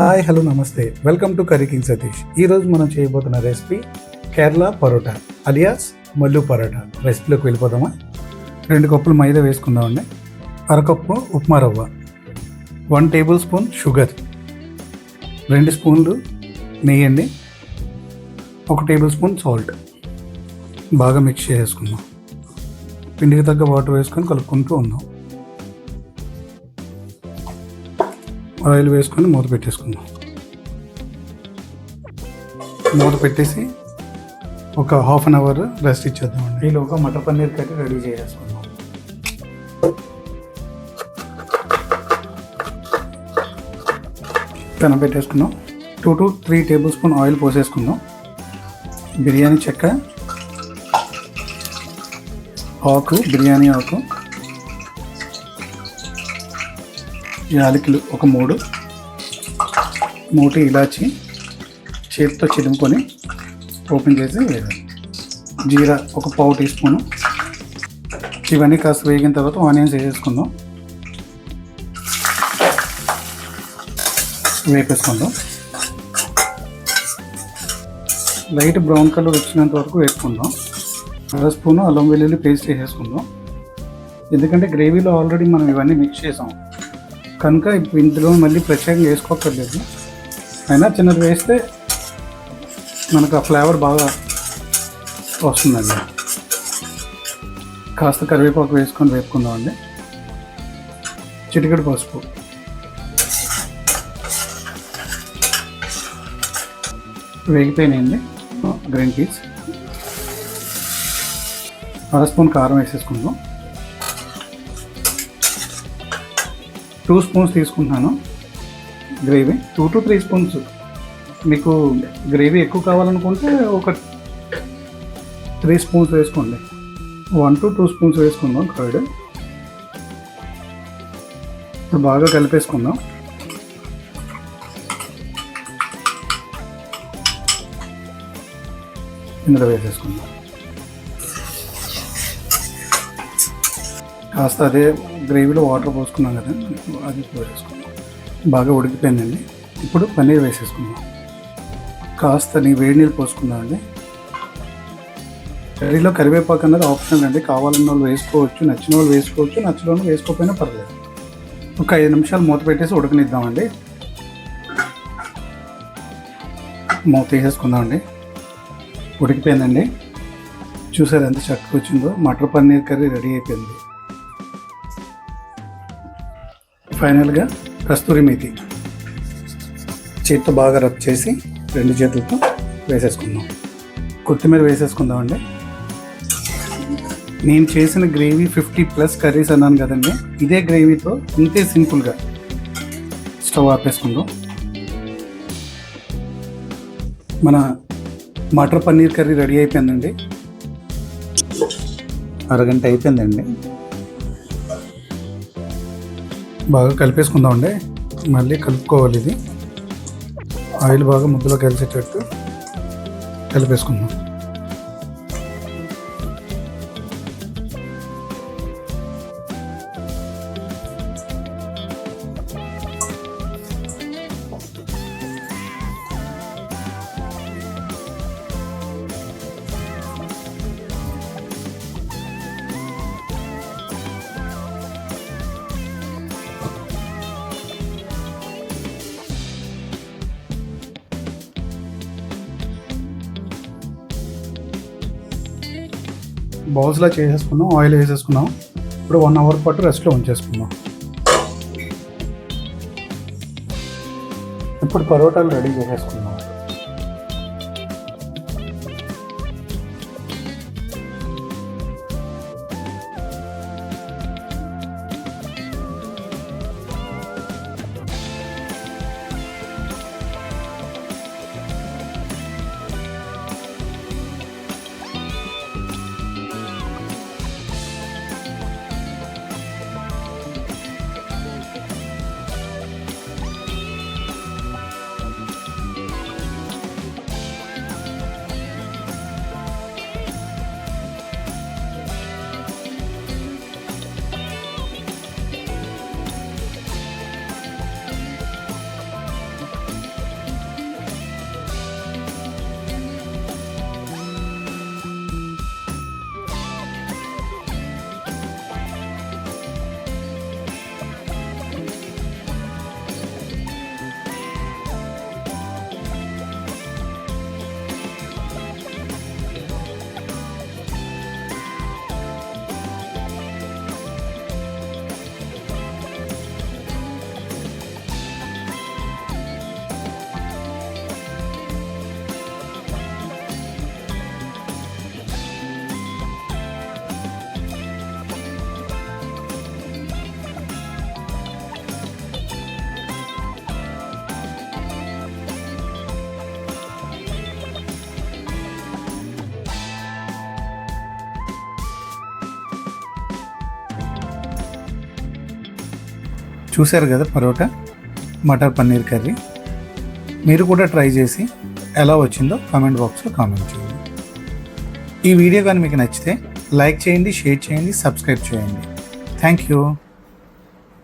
Hi hello నమస్తే. Welcome to curry king Satish. ఈ రోజు మనం చేయబోతున్న రెసిపీ కేరళ పరోటా అలియాస్ మల్లు పరోటా. రెసిపీలోకి వెళ్ళిపోదామా? రెండు కప్పులు మైదా వేసుకుందామండి. అరకప్పు ఉప్మా రవ్వ. One tablespoon sugar. రెండు స్పూన్లు నెయ్యి అండి. ఒక టేబుల్ స్పూన్ సాల్ట్. బాగా మిక్స్ చేసుకుందాం. పిండికి తగ్గ వాటర్ వేసుకొని కలుపుకుంటూ ఉందాం. ఆయిల్ వేసుకొని మూత పెట్టేసుకుందాం. మూత పెట్టేసి ఒక హాఫ్ అన్ అవర్ రెస్ట్ ఇచ్చేద్దామండి. ఈలోగా మటర్ పన్నీర్ కర్రీ రెడీ చేసేసుకుందాం. పెన పెట్టేసుకుందాం. Two to three tablespoon oil పోసేసుకుందాం. Biryani చెక్క ఆకు బిర్యానీ ఆకు యాలకులు ఒక మూడు. మూటి ఇలాచి చేతితో చిలుముకొని ఓపెన్ చేసి వేయాలి. జీరా ఒక పావు టీ స్పూను. ఇవన్నీ కాస్త వేగిన తర్వాత ఆనియన్స్ వేసేసుకుందాం. వేపేసుకుందాం. లైట్ బ్రౌన్ కలర్ వచ్చినంత వరకు వేసుకుందాం అర స్పూను అల్లం వెల్లుల్లి పేస్ట్ వేసేసుకుందాం. ఎందుకంటే గ్రేవీలో ఆల్రెడీ మనం ఇవన్నీ మిక్స్ చేసాం. కనుక ఇప్పుడు ఇందులో మళ్ళీ ప్రత్యేకంగా వేసుకోక్కర్లేదు అయినా చిన్నది వేస్తే మనకు ఆ ఫ్లేవర్ బాగా వస్తుందండి. కాస్త కరివేపాకు వేసుకొని వేపుకుందామండి. చిటికెడు పసుపు. వేగిపోయినాయండి. Green peas. అర స్పూన్ కారం వేసేసుకుందాం. టూ స్పూన్స్ తీసుకుంటున్నాను gravy. Two to three spoons. మీకు గ్రేవీ ఎక్కువ కావాలనుకుంటే ఒక త్రీ స్పూన్స్ వేసుకోండి. వన్ టు టూ స్పూన్స్ వేసుకుందాం కర్డ్. ఇప్పుడు బాగా కలిపేసుకుందాం. ఇందులో వేసేసుకుందాం. కాస్త అదే గ్రేవీలో వాటర్ పోసుకున్నాం కదా అది పోసేసుకున్నాం బాగా ఉడికిపోయిందండి. ఇప్పుడు పన్నీర్ వేసేసుకుందాం. కాస్త నీ వేడి నీళ్ళు పోసుకుందామండి కర్రీలో కరివేపాకు అన్నది ఆప్షనల్ అండి. కావాలన్న వాళ్ళు వేసుకోవచ్చు నచ్చిన వాళ్ళు వేసుకోవచ్చు నచ్చిన వాళ్ళు వేసుకోకపోయినా పర్లేదు. ఒక ఐదు నిమిషాలు మూత పెట్టేసి ఉడకనిద్దామండి మూత వేసేసుకుందామండి ఉడికిపోయిందండి. చూసారు ఎంత చక్కగా వచ్చిందో? మటర్ పన్నీర్ కర్రీ రెడీ అయిపోయింది. ఫైనల్గా కస్తూరి మేతి చేతితో బాగా రబ్ చేసి రెండు చేతులతో వేసేసుకుందాం. కొత్తిమీర వేసేసుకుందామండి. నేను చేసిన గ్రేవీ ఫిఫ్టీ ప్లస్ కర్రీస్ అన్నాను కదండి. ఇదే గ్రేవీతో ఇంతే సింపుల్గా స్టవ్ ఆపేసుకుందాం. మన మటర్ పన్నీర్ కర్రీ రెడీ అయిపోయిందండి. అరగంట అయిపోయిందండి. బాగా కలిపేసుకుందామండి. మళ్ళీ కలుపుకోవాలి ఇది. ఆయిల్ బాగా ముద్దలో కలిసేటట్టు కలిపేసుకుందాం. బౌల్స్లో చేసేసుకున్నాం ఆయిల్ వేసేసుకున్నాం. ఇప్పుడు వన్ అవర్ పాటు రెస్ట్లో ఉంచేసుకుందాం. ఇప్పుడు పరోటాలు రెడీ చేసేసుకున్నాం చూశారు కదా పరోటా మటర్ పన్నీర్ కర్రీ. మీరు కూడా ట్రై చేసి ఎలా వచ్చిందో కామెంట్ బాక్స్లో కామెంట్ చేయండి. ఈ వీడియో కానీ మీకు నచ్చితే లైక్ చేయండి షేర్ చేయండి సబ్స్క్రైబ్ చేయండి. Thank you.